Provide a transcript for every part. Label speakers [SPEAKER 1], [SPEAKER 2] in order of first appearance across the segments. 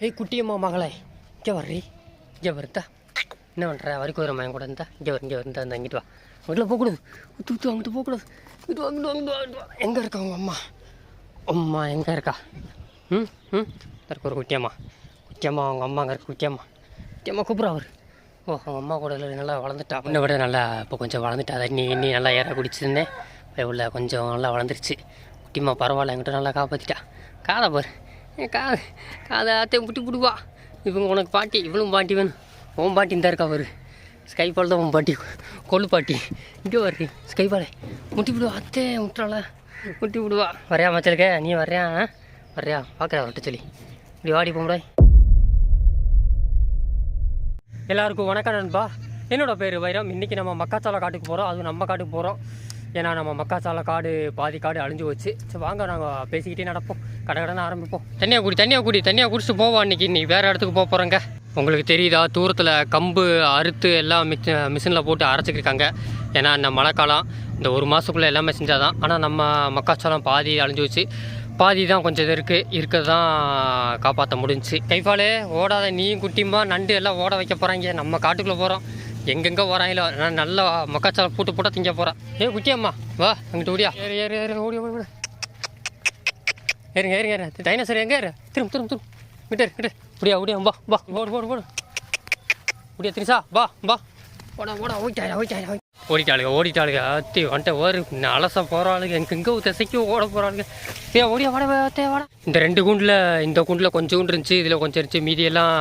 [SPEAKER 1] ஏய் குட்டியம்மா மகளே. இங்கே வர்றி. இங்கே வருதா என்ன பண்ணுற வரைக்கும் வர மயன் கூட இருந்தா? இங்கே வரும் இங்கே இருந்தா இந்த இங்கிட்டு வா. அங்கிட்ட போகக்கூடாது. ஊற்று ஊற்று அங்கிட்டு போகக்கூடாது. இங்கிட்டு வாங்கிட்டு வாங்கிட்டு வாங்கிட்டு வா எங்கே இருக்கா உங்கள் அம்மா? அம்மா எங்கே இருக்கா? ம் ம். இருக்க இருக்கு ஒரு குட்டியம்மா குட்டியம்மா அவங்க அம்மா அங்கே இருக்கு குட்டியம்மா குட்டியம்மா கூப்பிட்றா அவர். ஓ அவங்க அம்மா கூட இல்லை, நல்லா வளர்ந்துட்டா. முன்ன விட நல்லா இப்போ கொஞ்சம் வளர்ந்துட்டா. தண்ணி இன்னி நல்லா ஏற குடிச்சிருந்தேன். இப்போ உள்ள கொஞ்சம் நல்லா வளர்ந்துருச்சு. குட்டியம்மா பரவாயில்ல என்கிட்ட நல்லா காப்பாற்றிட்டா காதை பாரு. கா காது காதை ஆத்தையும் புட்டி புடுவா. இவங்க உனக்கு பாட்டி இவளும் பாட்டி வேணும். உன் பாட்டி இந்த இருக்கா அவர் ஸ்கை பால் தான் உன் பாட்டி. கொள்ளு பாட்டி. இங்கே வர்றி ஸ்கை பாலே முட்டி விடுவா அத்தே முட்டாள முட்டி விடுவா வரையா மச்சலுக்க நீ வரையா வரையா வர்றியா? பார்க்குறா அவர்கிட்ட சொல்லி. இப்படி வாடி போம்டாய் எல்லாருக்கும் வணக்கம் நண்பா. என்னோடய பேர் வைரம். இன்றைக்கி நம்ம மக்காச்சாலை காட்டுக்கு போகிறோம் அதுவும் நம்ம காட்டுக்கு போகிறோம் ஏன்னா நம்ம மக்காச்சாலை காடு பாதி காடு அழிஞ்சு வச்சு சரி வாங்க நாங்கள் பேசிக்கிட்டே நடப்போம். கடை கடனை ஆரம்பிப்போம். தண்ணியாக குடி தண்ணியாக குடி தண்ணியாக குடிச்சிட்டு போவோம் அன்றைக்கி நீ வேறு இடத்துக்கு போக போகிறேங்க உங்களுக்கு தெரியுதா தூரத்தில் கம்பு அறுத்து எல்லாம் மிச்ச மிஷினில் போட்டு அரைச்சிக்கிருக்காங்க. ஏன்னா இந்த மழைக்காலம் இந்த ஒரு மாதத்துக்குள்ளே எல்லாமே செஞ்சால் தான் ஆனால் நம்ம மக்காச்சோளம் பாதி அழிஞ்சு வச்சு பாதி தான் கொஞ்சம் இது இருக்குது இருக்கிறது தான் காப்பாற்ற முடிஞ்சுச்சு. கைஃபாலே ஓடாத நீயும் குட்டியுமா நண்டு எல்லாம் ஓட வைக்க போகிறாங்க நம்ம காட்டுக்குள்ளே போகிறோம் எங்கெங்கே போகிறாங்களோ நான் நல்லா மக்காச்சாலை போட்டு போட்டால் திங்க போகிறேன் ஏ குட்டியம்மா வா அங்கிட்டு ஓடியா. ஏறு ஏறு ஏறு ஓடி ஓடி ஓடி. ஏறுங்க ஏறுங்க ஏறு டைனோசர் எங்கே ஏறு? திரும்ப திரும்ப திரும்ப. விட்டு விட்டு இப்படியா ஓடியா வா வா. ஓடு ஓடு ஓடு. முடியா திரிசா வா வா. ஓடா ஓடா ஓடிட்டாயா ஓடிட்டாயா ஓடிட்டாளுங்க ஓடிட்டாளுங்க அத்தி வந்துட்டு ஒரு அலச போகிறாளுங்க எங்கெங்கே திசைக்கு ஓட போகிறாளுங்க ஏ ஓடியா வாட தே வாடா. இந்த ரெண்டு குண்டில் இந்த குண்டில் கொஞ்சம் குண்டு இருந்துச்சு. இதில் கொஞ்சம் இருந்துச்சு. மீதியெல்லாம்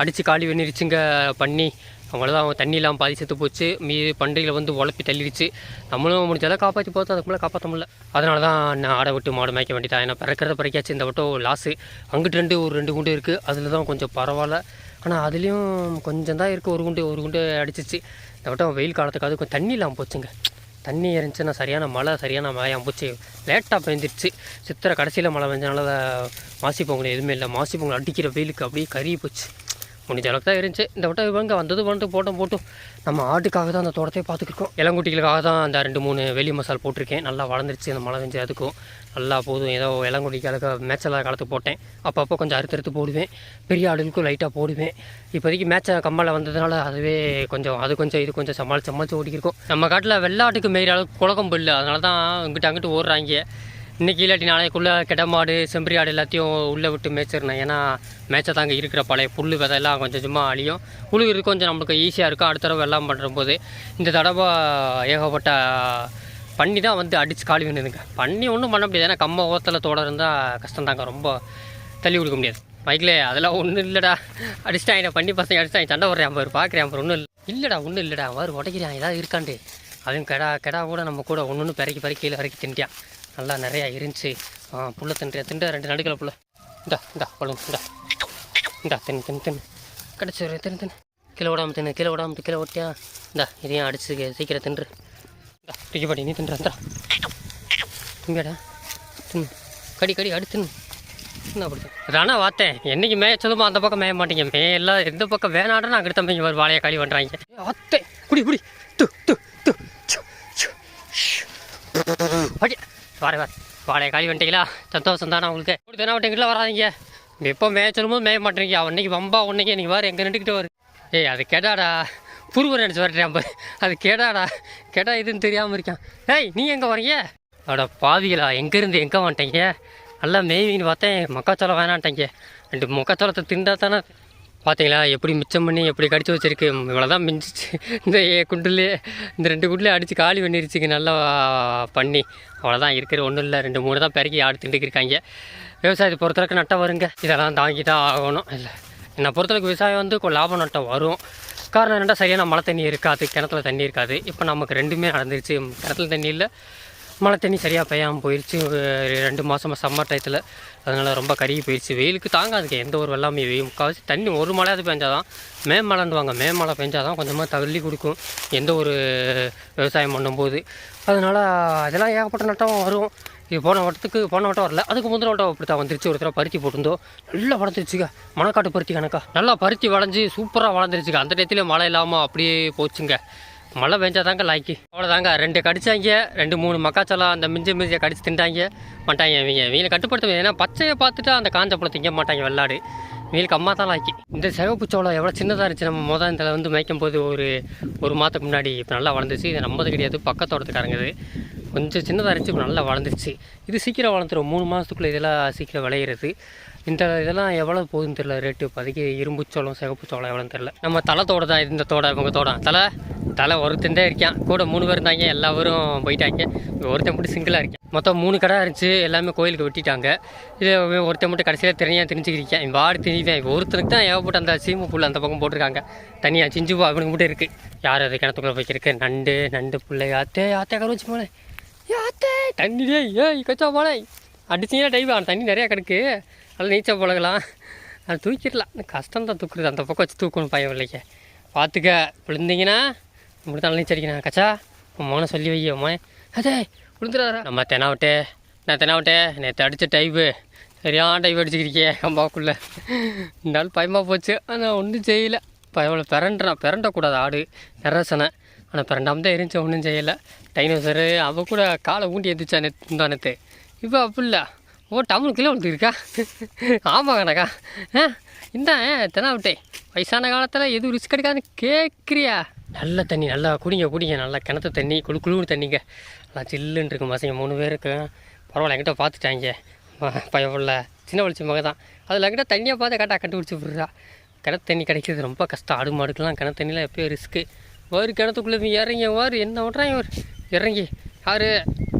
[SPEAKER 1] அடித்து காலி பண்ணிருச்சுங்க பண்ணி. அவ்வளோதான் தண்ணியெல்லாம் பாதி செத்து போச்சு. மீது பண்டிகையில் வந்து உழப்பி தள்ளிடுச்சு. நம்மளும் முடிஞ்சதை காப்பாற்றி பார்த்தோம் அதுக்கு மேலே காப்பாற்ற முடியல. அதனால தான் நான் ஆடை விட்டு மாடு மேய்க்க வேண்டியதான் ஏன்னா பிறக்கிறத பிறக்காச்சு இந்த வட்டம் லாஸு அங்கிட்டு ரெண்டு ஒரு ரெண்டு குண்டு இருக்குது அதில் தான் கொஞ்சம் பரவாயில்ல. ஆனால் அதுலேயும் கொஞ்சம் தான் இருக்குது ஒரு குண்டு ஒரு குண்டு அடிச்சிச்சு. இந்த வட்டம் வெயில் காலத்துக்காக கொஞ்சம் தண்ணி இல்லாமல் போச்சுங்க. தண்ணி இருந்துச்சுன்னா சரியான மழை சரியான மழையாக போச்சு. லேட்டாக பெஞ்சிருச்சு சித்திரை கடைசியில் மழை பெஞ்சனால மாசி பொங்கல் எதுவுமே இல்லை. மாசி பொங்கல் அடிக்கிற வெயிலுக்கு அப்படியே கறி போச்சு. முடிஞ்ச அளவுக்கு தான் இருந்துச்சு இந்த வட்டம் இவங்க வந்தது வந்து போட்டோம் போட்டும் நம்ம ஆட்டுக்காக தான் அந்த தோட்டத்தை பார்த்துக்கிருக்கோம். இளங்குட்டிகளுக்காக தான் அந்த ரெண்டு மூணு வெளி மசால் போட்டிருக்கேன். நல்லா வளர்ந்துருச்சு அந்த மழை பெஞ்சு அதுக்கும். நல்லா போதும். ஏதோ இளங்குட்டிகளுக்கு மேட்செல்லாம் காலத்துக்கு போட்டேன். அப்பப்போ கொஞ்சம் அறுத்து அறுத்து போடுவேன். பெரிய ஆடுகளுக்கும் லைட்டாக போடுவேன். இப்போதைக்கு மேட்சை கம்மலில் வந்ததுனால அதுவே கொஞ்சம் அது கொஞ்சம் இது கொஞ்சம் சமாளித்து சமாளித்து ஓடிக்கிருக்கோம். நம்ம காட்டில் வெள்ளாட்டுக்கு மேய்கிற அளவுக்கு குழக்கம் இல்லை. அதனால தான் இங்கிட்ட அங்கிட்டு ஓடுறாங்க. இன்றைக்கி இல்லாட்டி நாளைக்குள்ளே கிட மாடு செம்பரி ஆடு எல்லாத்தையும் உள்ளே விட்டு மேய்ச்சிருந்தேன் ஏன்னா மேய்ச்சா தாங்க இருக்கிற பழைய புல் விதையெல்லாம் கொஞ்சம் சும்மா அழியும். உழுகிறது கொஞ்சம் நம்மளுக்கு ஈஸியாக இருக்கும். அடுத்த தடவை வெள்ளாம் பண்ணுற போது இந்த தடவை ஏகப்பட்ட பண்ணி தான் வந்து அடித்து காலி வேணுதுங்க பண்ணி ஒன்றும் பண்ண முடியாது. ஏன்னா கம்ம ஓரத்தில் தோட இருந்தால் கஷ்டம் தாங்க. ரொம்ப தள்ளி கொடுக்க முடியாது. மைக்கிலே அதெல்லாம் ஒன்றும் இல்லைடா. அடிச்சிட்டாங்க பண்ணி பசங்க அடிச்சிட்டாங்க சண்டை வர்றேன் பாரு பார்க்குறேன் பாரு ஒன்றும் இல்லை. இல்லைடா ஒன்றும் இல்லைடா. அவர் உடைக்கிறான் ஏதாவது இருக்காண்டு அதுவும் கெடா கெடா கூட நம்ம கூட ஒன்று ஒன்று பிறக்கி பிறக்கி கீழே இறக்கி தின்ட்டியான் நல்லா நிறையா இருந்துச்சு ஆ புல்ல தின்றியா? தின்ற ரெண்டு நடுக்கல புல்ல. இந்தா இந்தா பழம் இந்தா. இந்தா தின்னு தின்னு தின்னு. கிடச்சி ஒரு தின்னு தின்னு. கீழே விடாமல் தின்னு கீழே விடாமல் கீழே ஓட்டியா? இந்தா இதையும் அடிச்சு சீக்கிரம் தின்று. இந்தா பிடிக்கப்பாடி நீ தின்று இங்கேடா இங்கடா தின்னு. கடி கடி அடி அப்படி அதானா வாத்தேன் என்னைக்கு மேய்ச்சதுமோ அந்த பக்கம் மேய மாட்டீங்க. மேயெல்லாம் எந்த பக்கம் வேணாடா அங்கிட்ட தம்பிங்க ஒரு வாழையை களி பண்ணுறாங்க அத்தை குடி குடி. து து து. அடி. சு, வார வார. வாழையை காலி வந்துட்டீங்களா? சந்தோஷம் தானே உங்களுக்கு. இப்படி தானே விட்டீங்களா வராதீங்க. எப்போ மேய்ச்சலும் போது மேய மாட்டேங்க அன்னைக்கு வம்பா உன்னைக்கு நீங்கள் வாரு எங்கே நின்றுக்கிட்டு வரு. ஏய் அது கேடாடா புருவ நினச்சி வரட்டேன் பாரு. அது கேடாடா கேடா இதுன்னு தெரியாமல் இருக்கான். ஏய் நீ எங்கே வரீங்க அட பாவிகளா எங்கேருந்து எங்கே வந்துட்டீங்க நல்லா மேய்வின்னு பார்த்தேன். மக்காச்சோளம் வேணான்ட்டீங்க. ரெண்டு மக்காச்சோளத்தை திண்டா தானே பார்த்தீங்களா எப்படி மிச்சம் பண்ணி எப்படி கடிச்சு வச்சிருக்கு? இவ்வளோ தான் மிஞ்சிச்சு. இந்த குண்டுலேயே குண்டுலே இந்த ரெண்டு குண்டுலே அடித்து காலி பண்ணிருச்சுங்க. நல்லா பண்ணி. அவ்வளோதான் இருக்கிற ஒன்றும் இல்லை. ரெண்டு மூணு தான் பெருக்கி ஆடு திண்டுக்கிருக்காங்க விவசாயத்தை பொறுத்தளவுக்கு நட்டம் வருங்க. இதெல்லாம் தாங்கி தான் ஆகணும். இல்லை. என்னை பொறுத்தளவுக்கு விவசாயம் வந்து கொ- லாபம் நட்டம் வரும். காரணம் என்னென்னா சரியான மழை தண்ணி இருக்காது. கிணத்துல தண்ணி இருக்காது. இப்போ நமக்கு ரெண்டுமே நடந்துருச்சு. கிணத்துல தண்ணி இல்லை. மழை தண்ணி சரியாக பெய்யாமல் போயிடுச்சு ஒரு ரெண்டு மாதமாக சம்மர் டயத்தில் அதனால் ரொம்ப கருகி போயிடுச்சு வெயிலுக்கு தாங்காதுங்க. எந்த ஒரு வெள்ளாமை வெயில் முக்கால்வாசி தண்ணி ஒரு மழையாவது பெஞ்சாதான் மே மழைன்னுவாங்க மே மழை பெஞ்சாதான் கொஞ்சமாக தள்ளி கொடுக்கும். எந்த ஒரு விவசாயம் பண்ணும்போது. அதனால் அதெல்லாம் ஏகப்பட்ட நட்டம் வரும். இது போன வட்டத்துக்கு போன வட்டம் வரல. அதுக்கு முந்தின வட்டம் அப்படி தான் வந்துருச்சு. ஒரு தடவை பருத்தி போட்டிருந்தோம். நல்லா வளர்ந்துருச்சுங்க. மணக்காட்டு பருத்தி கணக்கா. நல்லா பருத்தி வளைஞ்சு சூப்பராக வளர்ந்துருச்சுங்க. அந்த டயத்துலேயே மழை இல்லாமல் அப்படியே போச்சுங்க. மழை பெஞ்சாதாங்க லாய்க்கு. அவ்வளோதாங்க ரெண்டு கடிச்சாங்க. ரெண்டு மூணு மக்காச்சோளம் அந்த மிஞ்சி மிஞ்சியை கடிச்சு தின்ட்டாங்க. மாட்டாங்க இவங்க இவங்களை கட்டுப்படுத்த ஏன்னா பச்சையை பார்த்துட்டு அந்த காஞ்ச பழம் திங்க மாட்டாங்க வெள்ளாடு. இவங்களுக்கு அம்மா தான் லாய்க்கு. இந்த சிவப்பு சோளம் எவ்வளோ சின்னதாக இருந்துச்சு. நம்ம மொதல் இதில் வந்து மேய்க்கும் போது ஒரு ஒரு மாதத்துக்கு முன்னாடி இப்போ நல்லா வளர்ந்துச்சு. இது நம்மது கிடையாது. பக்கத்தோட்டத்துக்காரங்க இது கொஞ்சம் சின்னதாக இருந்துச்சு. இப்போ நல்லா வளர்ந்துருச்சு. இது சீக்கிரம் வளர்ந்துரும். மூணு மாதத்துக்குள்ளே இதெல்லாம் சீக்கிரம் விளையிறது. இந்த இதெல்லாம் எவ்வளோ போகுதுன்னு தெரியல ரேட்டு இப்போதைக்கு இரும்பு சோளம் சிகப்பு சோளம் எவ்வளோன்னு தெரியல. நம்ம தலை தோட தான் இந்த தோட இவங்க தோட? தலை தலை ஒருத்தன் தான் இருக்கான். கூட மூணு பேர் இருந்தாங்க எல்லாரும் போயிட்டாங்க. ஒருத்தன் மட்டும் சிங்கிளாக இருக்கேன். மொத்தம் மூணு கடை இருந்துச்சு எல்லாமே கோயிலுக்கு வெட்டிட்டாங்க. இது ஒருத்தன் மட்டும் கடைசியில் தனியாக தெரிஞ்சுக்கிறிக்கேன் இவன் வாடி தெரியுவேன் ஒருத்தனுக்கு தான் ஏகப்பட்ட அந்த சீமு புல் அந்த பக்கம் போட்டிருக்காங்க. தனியாக சிஞ்சு அவனுக்கு மட்டும் இருக்குது யார் அது கிணத்துக்குள்ளே வைக்கிறக்கு நண்டு நண்டு புள்ளை. ஆத்தே ஆத்தே கருவச்சு போனேன் யாத்தே தண்ணிலே ஏய் கச்சா போலே அடிச்சிங்கன்னா டைவ் அவன் தண்ணி நிறையா கிடக்கு. அதில் நீச்சல் பழகலாம் அது தூக்கிடலாம். கஷ்டம் தான் தூக்குறது. அந்த பக்கம் வச்சு தூக்கணும் பயம் இல்லைங்க பார்த்துக்க. விழுந்தீங்கன்னா முடித்தாலும் தான் நீச்சல் அடிக்கணும். கச்சா. உன் மோனை சொல்லி வை அம்மா அதே விழுந்துடாரா நம்ம தெனாவட்டே நான் தெனாவட்டே நேற்று அடித்த டைவு சரியான டைவ் அடிச்சுக்கிறிக்கே கம்பாக்குள்ளே இருந்தாலும் பயமாக போச்சு. ஆனால் ஒன்றும் செய்யலை. பயவில் பிறண்டான் பிறண்டக்கூடாது ஆடு. நிறசனை ஆனால் பிறண்டாம தான் இருந்துச்சு ஒன்றும் செய்யலை. டைனோசரு அவள் கூட காலை ஊண்டி எந்திரிச்சா நேற்று முந்தானத்து இப்போ அப்படி இல்லை ஓ டவுன் கிலோ இருக்கா கணக்கா ஆ இந்த தினா விட்டே வயசான காலத்தில் எதுவும் ரிஸ்க் எடுக்காதுன்னு கேட்குறியா நல்ல தண்ணி நல்லா குடிங்க குடிங்க. நல்லா கிணத்து தண்ணி குழு குழுன்னு தண்ணிங்க. நல்லா சில்லுன்னு இருக்கும் பசங்க. மூணு பேருக்கு பரவாயில்ல என்கிட்ட பார்த்துட்டாங்க பயமில்ல சின்ன வலிச்சு மக தான். அதில் என்கிட்ட தண்ணியை பார்த்து கரெக்டாக கண்டுபிடிச்சி விடுறா. கிணத்து தண்ணி கிடைக்கிறது ரொம்ப கஷ்டம். ஆடு மாடுக்கெல்லாம் கிணத்து தண்ணியில் எப்போயோ ரிஸ்க்கு ஒரு கிணத்துக்குள்ளே இறங்கி வாரு. என்ன பண்ணுறாங்க ஒரு இறங்கி யார்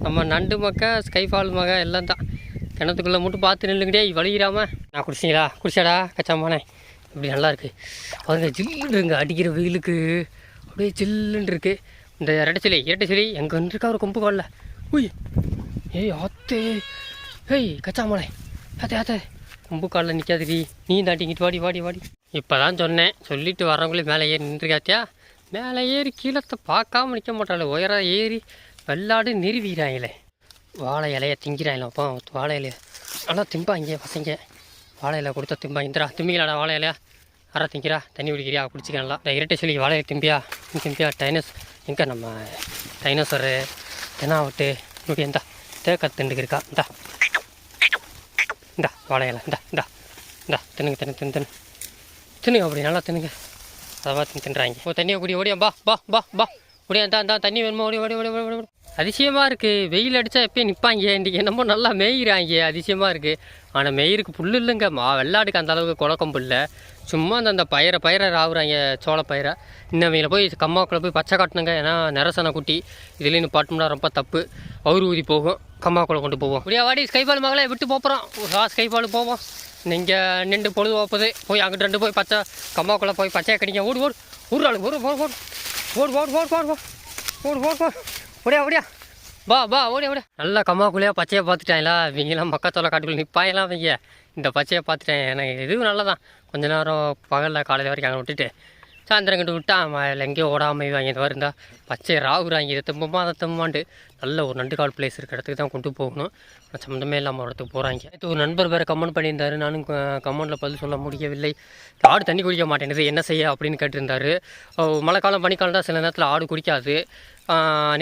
[SPEAKER 1] நம்ம நண்டு மக்க ஸ்கைஃபால் மக எல்லாம் தான். கிணத்துக்குள்ளே மட்டும் பார்த்து நில்லுங்கடே வலிக்கிறாம நான் குடிச்சிங்களா குடிச்சாடா கச்சாமானே இப்படி நல்லாயிருக்கு அவங்க ஜில்லுங்க அடிக்கிற வெயிலுக்கு அப்படியே ஜில்லுன்னு இருக்கு. இந்த இரட்டச்சிலை இரட்டச்சிலை எங்கே வந்துருக்கா ஒரு கொம்பு காலில்? உய்! ஏய் ஆத்தே! ஏய் கச்சாமலை ஆத்தே ஆத்தே! கொம்பு காலில் நிற்காதுடி நீ தாட்டிங்கிட்டு வாடி வாடி வாடி. இப்போ தான் சொன்னேன். சொல்லிட்டு வரவங்களே மேலே ஏறி நின்றுக்காத்தியா மேலே ஏறி கீழத்தை பார்க்காம நிற்க மாட்டாள். உயராக ஏறி வெள்ளாடு நிறுவிறாங்களே வாழை இலைய திங்கிறாங்களா அப்போ வாழை இலைய நல்லா திம்பாங்க பசங்க. வாழை இலை கொடுத்தா திம்பா இந்திரா திம்பிங்களாடா வாழை இலையா. அரை திங்கிறா தண்ணி குடிக்கிறியா குடிச்சிக்கலாம் நல்லா. இந்த இரட்டை சொல்லி வாழையை திம்பியா? திம்பியா டைனஸ் எங்கே நம்ம டைனோசரு? தெனாவட்டு இப்படி இந்தா தேக்க திண்டுக்கு இருக்கா? இந்தா. இந்தா வாழை இலை இந்தா இந்தா இந்தா. தின்னுங்க தின்னு தின்னு தின்னு. தின்னுங்க அப்படி நல்லா தின்னுங்க. அதை பார்த்து தின்றாங்க ஓ தண்ணியை குடி ஓடியா பா பா பா பா அப்படியே தான் தான் தண்ணி வேணுமா? ஓடி ஓடி ஓடி ஓடி ஓடி அதிசயமாக இருக்குது வெயில் அடித்தா எப்பயும் நிற்பாங்க இன்றைக்கி என்னமோ நல்லா மேயிறாங்க. அதிசயமாக இருக்குது ஆனால் மேயிருக்கு புல் இல்லைங்க. மா வெள்ளாட்டுக்கு அந்த அளவுக்கு குழக்கம் புல்ல. சும்மா அந்த அந்த பயிரை பயிரை ராவுறாங்க. சோள பயிரை. இன்னவங்கள போய் கம்மாக்குள்ளே போய் பச்சை காட்டணுங்க ஏன்னா நிறசன குட்டி. இதுலேயும் பாட்டோம்னா ரொம்ப தப்பு. அவரு ஊதி போகும். கம்மாக்குள்ளே கொண்டு போவோம் அப்படியே வாடி ஸ்கைபால் மகளே விட்டு போகிறோம் வா ஸ்கைபால் போவோம். நீங்கள் நின்று பொழுது போப்பது போய் அங்கிட்டு ரெண்டு போய் பச்சை கம்மாக்குள்ளே போய் பச்சையை கடிங்க. ஓடு ஓடு. ஊர்றாளு ஓடு ஒரு ஓடு. ஓடு ஓடு ஓடு ஓடு ஓடு ஓடு ஓடு. ஓடியா ஓடியா. பா பா ஓடியா ஓடியா. நல்லா கம்மாக்குள்ளேயே பச்சையை பார்த்துட்டாங்களா இவங்கெல்லாம் மக்கத்தோல காட்டுக்குள்ள நிற்பாயெல்லாம் அவங்க. இந்த பச்சையை பார்த்துட்டேன். எனக்கு இதுவும் நல்லதான். கொஞ்ச நேரம் பகலில் காலையில் வரைக்கும் அங்கே விட்டுட்டு சாயந்தரம் கிட்ட விட்டா அவன் எங்கேயோ ஓடாமல் வாங்கிட்டு வருந்தா பச்சை ராகுறாங்க இதை தும்பமா அதை தும்பாண்டு நல்ல ஒரு நண்டு கால் பிளேஸ் இருக்கிற இடத்துக்கு தான் கொண்டு போகணும். ஆனால் சம்மந்தமே இல்லாமல் ஒரு இடத்துக்கு போகிறாங்க இது ஒரு நண்பர் வேறு கமெண்ட் பண்ணியிருந்தாரு. நானும் கமெண்டில் பதில் சொல்ல முடியவில்லை. ஆடு தண்ணி குடிக்க மாட்டேங்குது என்ன செய்ய அப்படின்னு கேட்டிருந்தார். மழை மழைக்காலம் பனிக்காலம் தான் சில நேரத்தில் ஆடு குடிக்காது.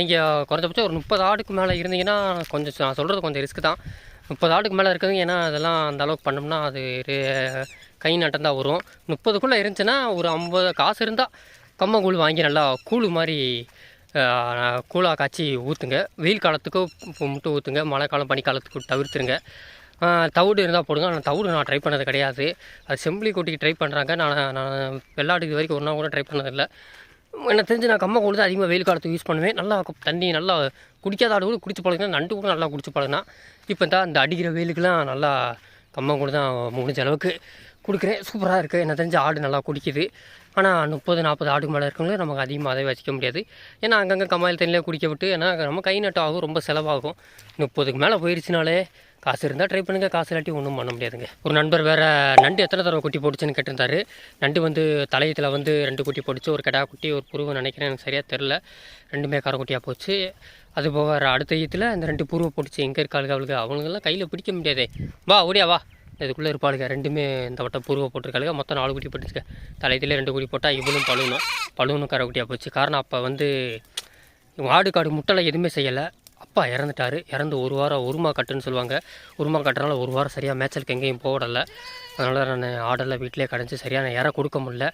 [SPEAKER 1] நீங்கள் குறைஞ்சபட்சம் ஒரு முப்பது ஆடுக்கு மேலே இருந்தீங்கன்னா கொஞ்சம் நான் சொல்கிறது கொஞ்சம் ரிஸ்க் தான். முப்பது ஆடுக்கு மேலே இருக்கிறது ஏன்னா அதெல்லாம் அந்த அளவுக்கு பண்ணோம்னா அது கை நட்டம் தான் வரும். முப்பதுக்குள்ளே இருந்துச்சுன்னா ஒரு ஐம்பது காசு இருந்தால் கம்மங்கூழ் வாங்கி நல்லா கூழ் மாதிரி கூழாக காய்ச்சி ஊற்றுங்க வெயில் காலத்துக்கு உப்பு மட்டும் ஊற்றுங்க மழை காலம் பனிக்காலத்துக்கும் தவிர்த்துருங்க. தவிடு இருந்தால் போடுங்க. ஆனால் தவிடு நான் ட்ரை பண்ணது கிடையாது. அது செம்பிளி கூட்டிக்கு ட்ரை பண்ணுறாங்க நான் நான் வெள்ளாடு வரைக்கும் ஒரு நாள் கூட ட்ரை பண்ணதில்லை. எனக்கு தெரிஞ்சு நான் கம்மா தான் அதிகமாக வெயில் காலத்துக்கு யூஸ் பண்ணுவேன். நல்லா தண்ணி நல்லா குடிக்காத ஆடு கூட குடிச்சு பழகினா நண்டு கூட நல்லா குடிச்சு பழகினா இப்போ தான் இந்த அடிக்கிற வெயிலுக்கெலாம் நல்லா கம்மங்கூழ் தான் முடிஞ்ச அளவுக்கு. கொடுக்குறேன். சூப்பராக இருக்குது என்ன தெரிஞ்ச ஆடு நல்லா குடிக்குது. ஆனால் முப்பது நாற்பது ஆடு மேலே இருக்கவங்களும் நமக்கு அதிகமாக அதை வச்சிக்க முடியாது. ஏன்னா அங்கங்கே கமாயில் தண்ணியிலே குடிக்க விட்டு ஏன்னா நம்ம கை நட்டு ஆகும் ரொம்ப செலவாகும். முப்பதுக்கு மேலே போயிடுச்சுனாலே காசு இருந்தால் ட்ரை பண்ணுங்கள் காசு இல்லாட்டி ஒன்றும் பண்ண முடியாதுங்க. ஒரு நண்பர் வேறு நண்டு எத்தனை தடவை குட்டி போட்டுச்சுன்னு கேட்டிருந்தாரு. நண்டு வந்து தலையத்தில் வந்து ரெண்டு குட்டி போட்டுச்சு ஒரு கடா குட்டி ஒரு புருவம் நினைக்கிறேன். எனக்கு சரியாக தெரில ரெண்டுமே கரக்குட்டியாக போச்சு. அது போக அடுத்த ஈத்தில் அந்த ரெண்டு புருவம் போட்டுச்சு. எங்கே இருக்காளுக்கு அவளுக்கு அவனுங்கெல்லாம் கையில் பிடிக்க முடியாதே. வா ஓடியா வா. இதுக்குள்ளே இருப்பாளுங்க. ரெண்டுமே இந்த வட்டம் பூர்வ போட்டிருக்காளுங்க. மொத்தம் நாலு குட்டி போட்டுருக்கேன் தலையத்திலே ரெண்டு குட்டி போட்டால் இவனும் பழுவணும். பழுவனும் கரைக்குட்டியாக போச்சு. காரணம் அப்போ வந்து ஆடு காடு முட்டலை எதுவுமே செய்யலை. அப்பா இறந்துட்டாரு. இறந்து ஒரு வாரம் உருமா கட்டுன்னு சொல்லுவாங்க. உருமா கட்டுறனால ஒரு வாரம் சரியாக மேய்ச்சலுக்கு எங்கேயும் போடலை. அதனால் நான் ஆடெல்லாம் வீட்டிலே கடைஞ்சி சரியான இற கொடுக்க முடியல.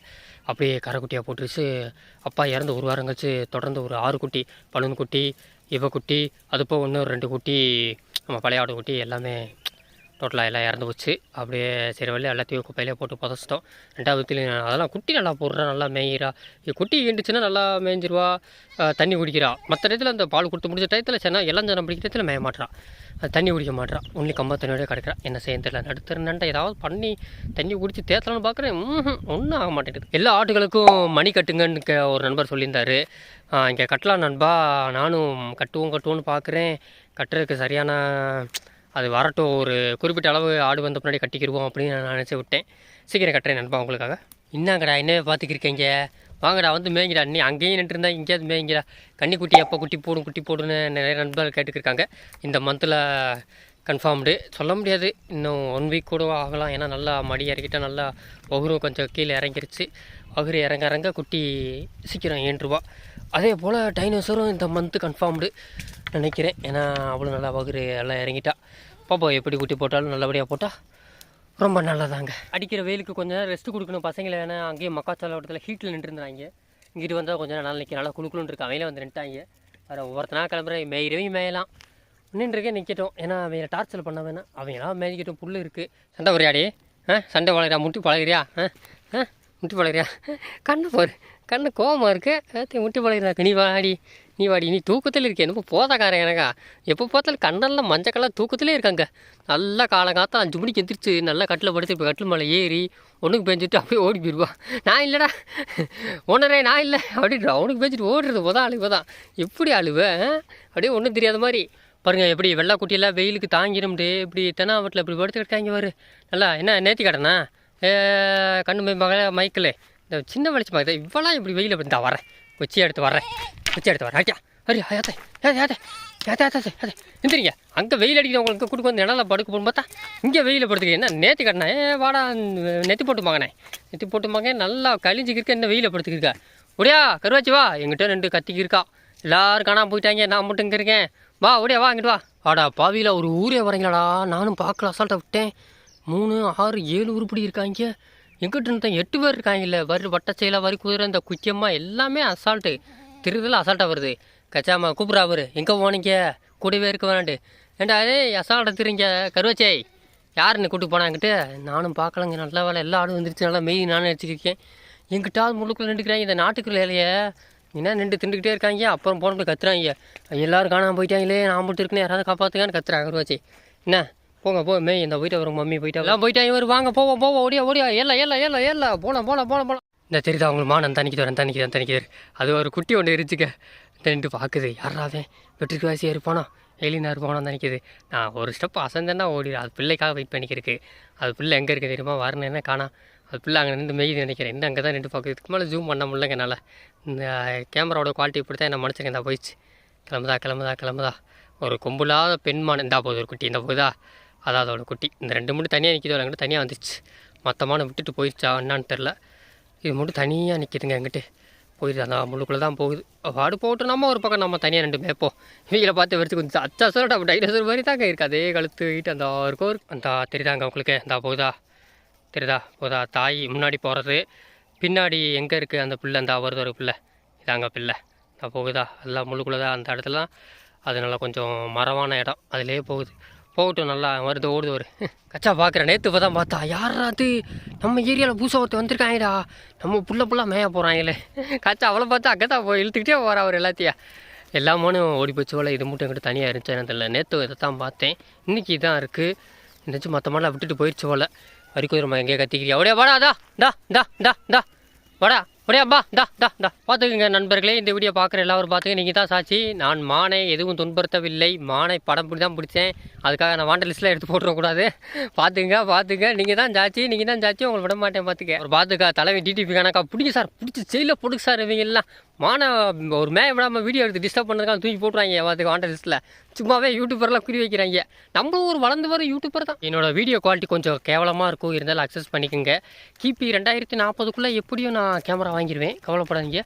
[SPEAKER 1] அப்படியே கரைக்குட்டியாக போட்டுருச்சு. அப்பா இறந்து ஒரு வாரம் கழிச்சு தொடர்ந்து ஒரு ஆறு குட்டி பலூன் குட்டி இவ குட்டி அது போக இன்னும் ரெண்டு குட்டி நம்ம பழைய ஆடு குட்டி எல்லாமே டோட்டலாக எல்லாம் இறந்து போச்சு. அப்படியே சரி வழி எல்லாத்தையும் குப்பையிலே போட்டு புதைச்சிட்டோம். ரெண்டாவது திலி அதெல்லாம் குட்டி நல்லா போடுறா நல்லா மேயிறா. இது குட்டி ஈண்டுச்சுன்னா நல்லா மேய்ஞ்சிருவா தண்ணி குடிக்கிறா. மற்ற இடத்துல அந்த பால் கொடுத்து முடிச்ச டயத்தில் எல்லாம் இளஞ்சனம் பிடிக்கிற டயத்தில் மேய மாட்டுறான் அது தண்ணி குடிக்க மாட்றா. ஒன்லி கம்பா தண்ணியோடய கிடக்கிறா. என்ன செய்ய தெரியல. நடுத்தர ஏதாவது பண்ணி தண்ணி குடிச்சு தேத்தலாம்னு பார்க்குறேன் ஒன்றும் ஆக மாட்டேங்குது. எல்லா ஆட்டுகளுக்கும் மணி கட்டுங்கன்னு ஒரு நண்பர் சொல்லியிருந்தாரு. இங்கே கட்டலாம் நண்பா. நானும் கட்டுவோம் கட்டுவோன்னு பார்க்குறேன் கட்டுறதுக்கு சரியான அது வரட்டும் ஒரு குறிப்பிட்ட அளவு ஆடு வந்த பின்னாடி கட்டிக்கிடுவோம் அப்படின்னு நான் நினச்சி விட்டேன். சீக்கிரம் கட்டுறேன் நண்பா உங்களுக்காக. என்னங்கடா என்னவே பார்த்துக்கிருக்கீங்க? வாங்கடா வந்து மேய்ங்கடா நீ அங்கேயும் நின்றுருந்தா இங்கேயாவது மேய்ங்கடா. கன்னி குட்டி எப்போ குட்டி போடும் குட்டி போடுன்னு நிறைய நண்பர்கள் கேட்டுக்கிருக்காங்க. இந்த மந்தில் கன்ஃபார்ம்டு சொல்ல முடியாது இன்னும் ஒன் வீக் கூட ஆகலாம். ஏன்னா நல்லா மடி இறக்கிட்டா நல்லா ஒகுரும் கொஞ்சம் கீழே இறங்கிருச்சு. ஒகுரு இறங்க இறங்க குட்டி சீக்கிரம் ஏன்றுவா அதே போல் டைனோசரும் இந்த மந்த்து கன்ஃபார்ம்டு நினைக்கிறேன். ஏன்னா அவ்வளோ நல்லா பகுரு எல்லாம் இறங்கிட்டா. பாப்பா எப்படி குட்டி போட்டாலும் நல்லபடியாக போட்டால் ரொம்ப நல்லதாங்க. அடிக்கிற வெயிலுக்கு கொஞ்ச நேரம் ரெஸ்ட் கொடுக்கணும். பசங்களை ஏன்னா அங்கேயே மக்காச்சோள ஹீட்டில் நின்றுருந்தாங்க. இங்கிட்டு வந்தால் கொஞ்சம் நேரம் நல்லா நிற்க நல்லா குழுக்குழுன்னு இருக்கு அவங்களே வந்து நின்ட்டாங்க வேறு ஒவ்வொருத்தனா கிளம்புறேன். மேயிறவையும் மேயலாம். நின்றுருக்கே நிற்கட்டும் ஏன்னா அவங்கள டார்ச்சர் பண்ண வேணாம். அவங்களாம் மேய்க்கட்டும் புல் இருக்குது சண்டை உரையாடி ஆ? சண்டை வளர்கிறா முட்டி பழகிறியா? ஆ? ஆ? முட்டி பழகிறியா? கண்ணு போரு கண்ணு கோபமாக இருக்குது முட்டி பழகிறாக்க நீ வாடி நீ வாடி நீ தூக்கத்தில் இருக்கே என்னப்போ போதாக்காரன் எனக்கா. எப்போ பார்த்தாலும் கண்ணெல்லாம் மஞ்சள் கலர் தூக்கத்திலே இருக்காங்க. நல்லா காலங்காத்தா அஞ்சு மணிக்கு எந்திரிச்சு நல்லா கட்டில் படுத்து இப்போ கட்டில் மேலே ஏறி ஒன்றுக்கு பேஞ்சிட்டு அப்படியே ஓடி போயிடுவா நான் இல்லைடா. ஒன்றரை நான் இல்லை. அப்படின்றா அவனுக்கு பேஞ்சிட்டு ஓடுறது போதான் அழுவ தான். எப்படி அழுவ? அப்படியே ஒன்றும் தெரியாத மாதிரி. பாருங்க எப்படி வெள்ளை குட்டியெல்லாம் வெயிலுக்கு தாங்கிடும்ட்டு இப்படி தென்னாவட்டில் இப்படி படுத்து கிடக்காங்க வரு நல்லா என்ன நேத்தி கடனா கண்ணு மை மகள மைக்கிள் இந்த சின்ன வெளிச்சம் பார்த்து இவ்வளோ இப்படி வெயில இந்த வரேன் கொச்சி எடுத்து வரேன் கொச்சி எடுத்து வரேன் ஆச்சா அரி ஏத்தே ஏத்தே ஏத்தே ஏத்தே ஏத்தே ஏத்தே எந்திரிங்க. அங்கே வெயில் அடிக்குது உங்களுக்கு கொடுக்க வந்து நிழல படுக்க போகணும் பார்த்தா. இங்கே வெயில் படுத்துக்க என்ன நேற்று கட்டினா? ஏ வாடா நெத்தி போட்டு மகனே நெத்தி போட்டு மகன் நல்லா கழிஞ்சிக்கிருக்க என்ன வெயில் படுத்துக்கிருக்கா ஒடியா கருவாச்சி வா. எங்கிட்ட ரெண்டு கத்திக்கு இருக்கா. எல்லாரும் காணாம போயிட்டாங்க. நான் மட்டும் இங்கே இருக்கேன். வா ஒடியா வா இங்கிட்டு வா. வாடா பாவியில் ஒரு ஊரே வரீங்களாடா. நானும் பார்க்கல அசால்ட்டை விட்டேன். மூணு ஆறு ஏழு உருப்படி இருக்காங்க. எங்கிட்ட இருந்த எட்டு பேர் இருக்காங்கல்ல வரி வட்டச்செயலா வரி குதிரை இந்த குச்சியம்மா எல்லாமே அசால்ட்டு திருதில் அசால்ட்டாக வருது. கச்சாமா கூப்பிட்றா அவர். எங்கே போனீங்க? கூடவே இருக்க வேணாண்டு ஏண்டா அதே அசால்ட்டை திருங்க கருவச்சை. யாருன்னு கூட்டு போனாங்கிட்டு நானும் பார்க்கலங்க. நல்ல வேலை. எல்லா ஆடும் வந்துருச்சு. நல்லா மெய் நானும் அடிச்சிருக்கேன். எங்கிட்டாவது முழுக்குள்ள நின்றுக்கிறாங்க. இந்த நாட்டுக்குள்ள இல்லையே என்ன நின்று திண்டுக்கிட்டே இருக்காங்க. அப்புறம் போனக்குள்ள கத்துறாங்க. எல்லோரும் காணாமல் போயிட்டாங்களே. நான் மட்டும் இருக்குன்னு யாராவது காப்பாற்றுக்கான்னு கத்துறாங்க கருவாச்சி. என்ன? போங்க போ. மேய் இந்த போயிட்டு வரும் மம்மி போயிட்டா எல்லாம் போயிட்டாங்க இவர் வாங்க போவோம் போவோம் ஓடியா ஓடியா ஏல்ல ஏல்ல ஏல்ல ஏல்ல. போலாம் போலாம் போலாம் போலாம். இந்த தெரியுதா உங்களுக்கு மானம் தனிக்கிட்டு வரேன் தனிக்கிட்டு தனிக்கிறார் அது ஒரு குட்டி ஒன்று இருந்துச்சுக்க நின்று பார்க்குது யாராவே வெற்றிக்கு வாசியாக இருப்பானோ எலினா இருப்பானோ நினைக்குது நான் ஒரு ஸ்டெப் அசந்தேன்னா ஓடிடு. அது பிள்ளைக்காக வெயிட் பண்ணிக்கிருக்கு அது பிள்ளை எங்கே இருக்குது தெரியுமா? வரணும் என்ன காணா? அது பிள்ளை அங்கே நின்று மெய்து நினைக்கிறேன். இன்னும் அங்கே தான் நின்று பார்க்குது இதுக்கு மேலே ஜூம் பண்ண முடியலங்க என்னால். இந்த கேமராவோட குவாலிட்டி இப்படி தான் என்ன மனுஷங்க இந்த போயிடுச்சு. கிளம்புதா கிளம்புதா கிளம்புதா. ஒரு கொம்புலாத பெண்மான் இந்தா போகுது ஒரு குட்டி. இந்த போகுதா? அதான் அதோட குட்டி. இந்த ரெண்டு மட்டும் தனியாக நிற்கிது என்கிட்ட தனியாக வந்துச்சு மொத்தமான விட்டுட்டு போயிடுச்சா என்னான்னு தெரில இது மட்டும் தனியாக நிற்கிதுங்க எங்கிட்ட போயிடுது அந்த முள்ளுக்குள்ளே தான் போகுது வாடு போட்டு நம்ம ஒரு பக்கம் நம்ம தனியாக ரெண்டு மேப்போம் இவங்களை பார்த்து வெறுத்து கொஞ்சம் அச்சா சொல்ல அப்போ டைனோசர் மாதிரி தாங்க இருக்குது அதே கழுத்து வீட்டு அந்த இருக்கும் ஒரு அந்த தெரியுதாங்க உங்களுக்கு? இந்த போகுதா? தெரியுதா? போதா தாய் முன்னாடி போகிறது பின்னாடி எங்கே இருக்குது அந்த பிள்ளை? அந்த வருது ஒரு பிள்ளை. இதாங்க பிள்ளை. இந்த போகுதா? எல்லாம் முழுக்குள்ளே தான் அந்த இடத்துல அது நல்லா கொஞ்சம் மரமான இடம். அதிலே போகுது. போகட்டும் நல்லா வருது ஓடுது ஒரு. கச்சா பார்க்குறேன் நேற்று இப்போ தான் பார்த்தா யாராது நம்ம ஏரியாவில் பூசா ஒருத்தர் வந்திருக்காங்கடா. நம்ம புள்ள புள்ள மேய போகிறாங்களே கச்சா அவளை பார்த்தா அக்கத்தான் போய் இழுத்துக்கிட்டே போகிறா அவர் எல்லாத்தையும். எல்லாமோனும் ஓடி போச்சு போல இது மட்டும் எங்கிட்ட தனியாக இருந்துச்சு எனக்கு தெரியல. நேற்று இதை தான் பார்த்தேன். இன்றைக்கி இதான் இருக்குது இருந்துச்சு மற்ற மாதிரிலாம் விட்டுட்டு போயிடுச்சு போல். வரைக்கும் நம்ம எங்கேயே கத்திக்கிறியா? அப்படியே வாடா டா டா டா டா டா வாடா. அப்படியே? பா டா டா டா. பார்த்துக்குங்க நண்பர்களே இந்த வீடியோ பார்க்குற எல்லாரும் பார்த்துங்க நீங்கள் தான் சாட்சி. நான் மானை எதுவும் துன்புறுத்தவில்லை. மானை படம் பிடி தான் பிடிச்சேன். அதுக்காக நான் வாண்ட லிஸ்ட்டில் எடுத்து போட்டுறக்கூடாது. பார்த்துங்க பார்த்துங்க நீங்கள் தான் சாட்சி நீங்கள் தான் சாட்சி உங்களை விட மாட்டேன் பார்த்துக்க. ஒரு பார்த்துக்கா தலைமை டிடிபி கணக்கா பிடிக்கும் சார் பிடிச்சி செயலில் பிடிக்கு சார் இவங்க எல்லாம். மானை ஒரு மேய விடாமல் வீடியோ எடுத்து டிஸ்டர்ப் பண்ணுறதுக்காக தூக்கி போட்டுருவாங்க பார்த்துக்க வாண்ட லிஸ்ட்டில் சும்மாவே யூடியூபர்லாம் குறி வைக்கிறாங்க. நம்மளும் ஒரு வளர்ந்து வர யூடியூபர் தான். என்னோட வீடியோ குவாலிட்டி கொஞ்சம் கேவலமாக இருக்கும். இருந்தாலும் அக்சஸ் பண்ணிக்கோங்க. கிபி ரெண்டாயிரத்தி நாற்பதுக்குள்ளே எப்படியும் நான் கேமரா வாங்கிடுவேன் கவலைப்படாதீங்க.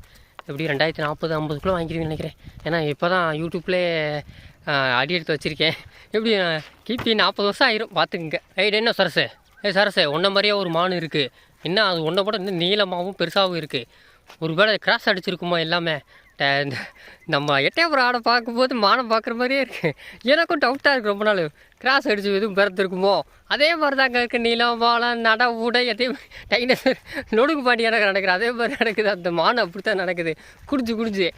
[SPEAKER 1] எப்படி ரெண்டாயிரத்தி நாற்பது ஐம்பதுக்குள்ளே வாங்கிடுவேன்னு நினைக்கிறேன். ஏன்னா இப்போ தான் யூடியூப்லேயே அடி எடுத்து வச்சுருக்கேன். எப்படி கிபி நாற்பது வருஷம் ஆயிரும். பார்த்துக்குங்க. ஐட் என்ன சரசு? ஏ சரசு உன்ன மாதிரியே ஒரு மான் இருக்குது என்ன அது ஒன்றை போட இன்னும் நீளமாகவும் பெருசாகவும் இருக்குது ஒருவேளை கிராஸ் அடிச்சிருக்குமா எல்லாமே. இந்த நம்ம எட்டயபுரம் ஆடை பார்க்கும்போது மானை பார்க்குற மாதிரியே இருக்குது எனக்கும் டவுட்டாக இருக்குது ரொம்ப நாள். கிராஸ் அடிச்சு எதுவும் பிறந்திருக்குமோ அதே மாதிரி தாங்க இருக்குது நிலம் வாழம் நட உடை எதையும் டைனசர் நொடுங்கு பாண்டி எனக்கு நடக்குது. அதே மாதிரி நடக்குது. அந்த மானம் அப்படி தான் நடக்குது. குடிச்சு குடிச்சு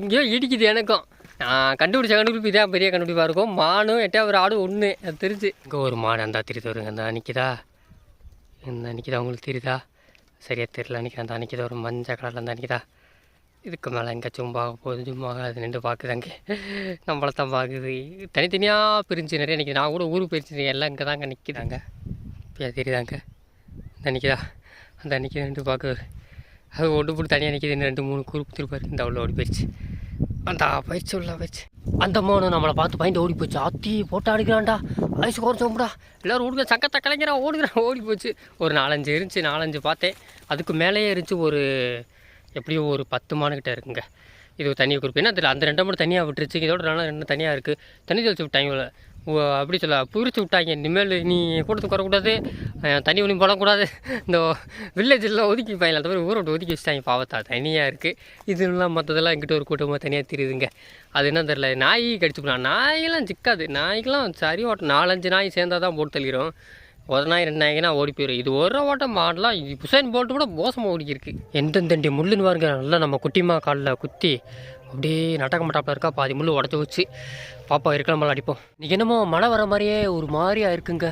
[SPEAKER 1] எங்கேயோ இடிக்குது எனக்கும். நான் கண்டுபிடிச்ச கண்டுபிடிப்பு இதான் பெரிய கண்டுபிடிப்பாக இருக்கும். மானும் எட்டயபுரம் ஆடும் ஒன்று அது தெரிஞ்சு. இங்கே ஒரு மாடு அந்த தெரியுது. வருங்க அந்த நிற்கிதா இந்த நிற்கிதா உங்களுக்கு தெரியுதா? சரியாக தெரியல. அன்றைக்கி அந்த நிற்கிதா ஒரு மஞ்சள் கலரில் அந்த நிற்கிதா இதுக்கு மேலே எங்கே சும்மா போகுது. சும்மா அது நின்று பார்க்குதாங்க நம்மளை தான் பார்க்குது. தனித்தனியாக பிரிஞ்சு நிறைய நிற்கிது நான் கூட ஊருக்கு பிரிஞ்சு எல்லாம் இங்கே தாங்க நிற்கிதாங்க இப்போ தெரியுதாங்க. இந்த நிற்கிதா அந்த நிற்கிது நின்று பார்க்குது. அது ஒன்று போட்டு தனியாக நிற்கிது ரெண்டு மூணு குரூப் திருப்பாரு இந்த அவ்வளோ ஓடி போயிடுச்சு அந்த பயிற்சி உள்ள பயிற்சி அந்த மோனு நம்மளை பார்த்து பயந்து ஓடி போச்சு. அத்தி போட்டு அடிக்கிறான்டா. ஐஸ் குறைச்சோம்டா எல்லோரும் ஓடுங்க. சக்கத்தை கலைஞரா ஓடுகிறான் ஓடி போச்சு. ஒரு நாலஞ்சு இருந்துச்சு. நாலஞ்சு பார்த்தேன். அதுக்கு மேலேயே இருந்துச்சு ஒரு எப்படியோ ஒரு பத்து மானுக்கிட்ட இருக்குங்க. இது தனி குரூப். என்ன தெரியல. அந்த ரெண்டை மட்டும் தனியாக விட்டுருச்சு. இதோட ரெண்டு தனியாக இருக்குது தனி தெளிச்சு விட்டாங்க அப்படி சொல்ல புரிச்சு விட்டாங்க. இனிமேல் நீ கூட்டத்துக்கு வரக்கூடாது. தனி ஒன்றும் போடக்கூடாது. இந்த வில்லேஜில் ஒதுக்கி வைப்பாங்க அந்த மாதிரி ஊரை விட்டு ஒதுக்கி வச்சுட்டாங்க. பாவத்தா தனியாக இருக்குது இதுலாம் மற்றதெல்லாம் எங்கிட்ட ஒரு கூட்டமாக தனியாக தெரியுதுங்க. அது என்ன தெரில நாய் கடிச்சு போனா நாயெல்லாம் சிக்காது. நாய்க்கெல்லாம் சரி ஓட்டம். நாலஞ்சு நாய் சேர்ந்தா தான் போட்டு தள்ளிடும் ஒரு நாய் ரெண்டு நாய்க்குனா ஓடி போயிடும் இது ஒரு ஓட்டம். மாடலாம் இது புசைன் போட்டு கூட மோசமாக ஓடிக்கிருக்கு. எந்தெந்தண்டி முள்ளுன்னு பாருங்க. நல்லா நம்ம குட்டிமா காலில் குத்தி அப்படியே நட்டக்க மட்டாப்பில் இருக்கா? பாதி முள் உடச்சி வச்சு. பாப்பா இருக்கலாம் அடிப்போம். இன்றைக்கி என்னமோ மழை வர மாதிரியே ஒரு மாதிரியா இருக்குங்க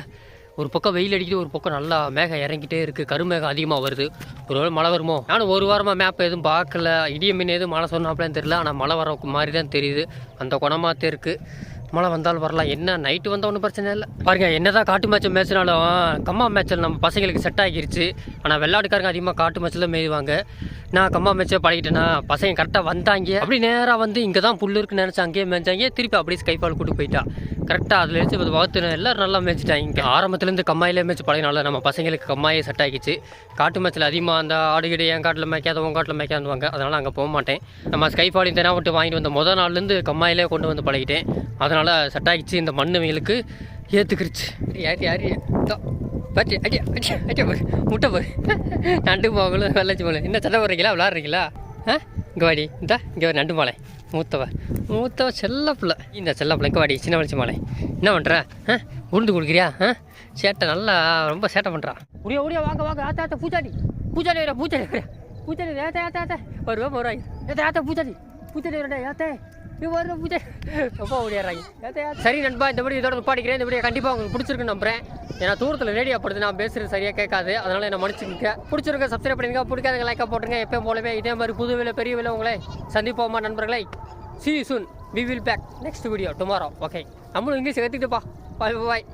[SPEAKER 1] ஒரு பக்கம் வெயில் அடிக்குது ஒரு பக்கம் நல்லா மேகம் இறங்கிட்டே இருக்குது கருமேகம் அதிகமாக வருது. ஒரு வேளை மழை வருமோ? நானும் ஒரு வாரமாக மேப் எதுவும் பார்க்கல. இடிய மீன் எதுவும் மழை சொன்னாப்லன்னு தெரியல. ஆனால் மழை வர மாதிரி தான் தெரியுது. அந்த குணமாத்தே இருக்குது மழை வந்தாலும் வரலாம். என்ன நைட்டு வந்தால் ஒன்றும் பிரச்சனை இல்லை. பாருங்க என்னதான் காட்டு மேட்ச் மேட்ச்னாலும் கம்மா மேட்ச்சில் நம்ம பசங்களுக்கு செட் ஆகிருச்சு. ஆனால் வெள்ளாட்டுக்காரங்க அதிகமாக காட்டு மேட்ச்சில் மேய்வாங்க. நான் கம்மா மேட்ச்சே பழகிட்டேன்னா பசங்க கரெக்டாக வந்தாங்க. அப்படி நேராக வந்து இங்கே தான் புல் இருக்குன்னு நினச்சி அங்கேயே மேய்ச்சாங்க திருப்பி அப்படியே ஸ்கைஃபால் கூட்டு போயிட்டா. கரெக்டாக அதில் வச்சு வகுத்து எல்லோரும் நல்லா மேய்ச்சிட்டாங்க இங்கே. ஆரம்பத்துலேருந்து கம்மாயிலே மேய்ச்சி பழகினால நம்ம பசங்களுக்கு கம்மாயே செட் ஆகிச்சு காட்டு மேய்ச்சல் அதிகமாக அந்த ஆடு கிடு என் காட்டில் மேய்க்காத உன் காட்டில் மேய்க்காதுவாங்க. அதனால் அங்கே போக மாட்டேன். நம்ம ஸ்கைபாலையும் தெனா விட்டு வாங்கிட்டு வந்த முதல் நாள்லேருந்து கம்மாயிலே கொண்டு வந்து பழகிட்டேன். அதனால் செட் ஆகிச்சு இந்த மண்ணுவங்களுக்கு ஏற்றுக்கிருச்சு யார் யார் பச்சை அடியா அடியா அடியா பாரு முட்டை பாரு. நண்டு போகலும் வெள்ளச்சி போகலும் என்ன சண்டை போடுறீங்களா? விளாட்றீங்களா ஆ? இங்கே வாடி இந்தா இங்கே ஒரு நண்டு மாலை. மூத்தவ. மூத்தவ செல்ல பிள்ளை. இந்த செல்ல பிள்ளைக்கு வாடி சின்ன வளர்ச்சி மாலை. என்ன பண்ணுற ஆ? உருண்டு கொடுக்குறியா? ஆ? சேட்டை நல்லா ரொம்ப சேட்டை பண்ணுறா முடியா முடியா வாங்க வாங்க. ஆத்தா ஆத்தா பூச்சாடி. பூச்சாடி வரா பூச்சாடி வரா பூச்சாடி ஏத்தா ஏத்தா ஏத்தா வருவா வருவாங்க ஏத்தா ஏத்தா பூச்சாடி. பூச்சாடி வரடா ஏத்தே இது வர பூஜை. ரொம்ப ஓடிடுறாங்க சரி நண்பா இந்த மாதிரி இதோட பாடிக்கிறேன் இந்த வீடியோ கண்டிப்பாக உங்களுக்கு பிடிச்சிருக்குன்னு நம்புறேன். ஏன்னா தூரத்தில் ரேடியோ படுது. நான் பேசுறது சரியாக கேட்காது. அதனால என்ன மன்னிச்சுக்க பிடிச்சிருக்க சப்ஸ்கிரைப் பண்ணுங்க பிடிக்காதங்க லைக்காக போட்டுருங்க. எப்பயும் போலவே இதே மாதிரி புது வேலை பெரிய வேலை உங்களை சந்திப்போமா நண்பர்களை? See soon we will back next video tomorrow okay நம்மளும் இங்கிலீஷ் கற்றுக்கிட்டுப்பா பாய் பாய்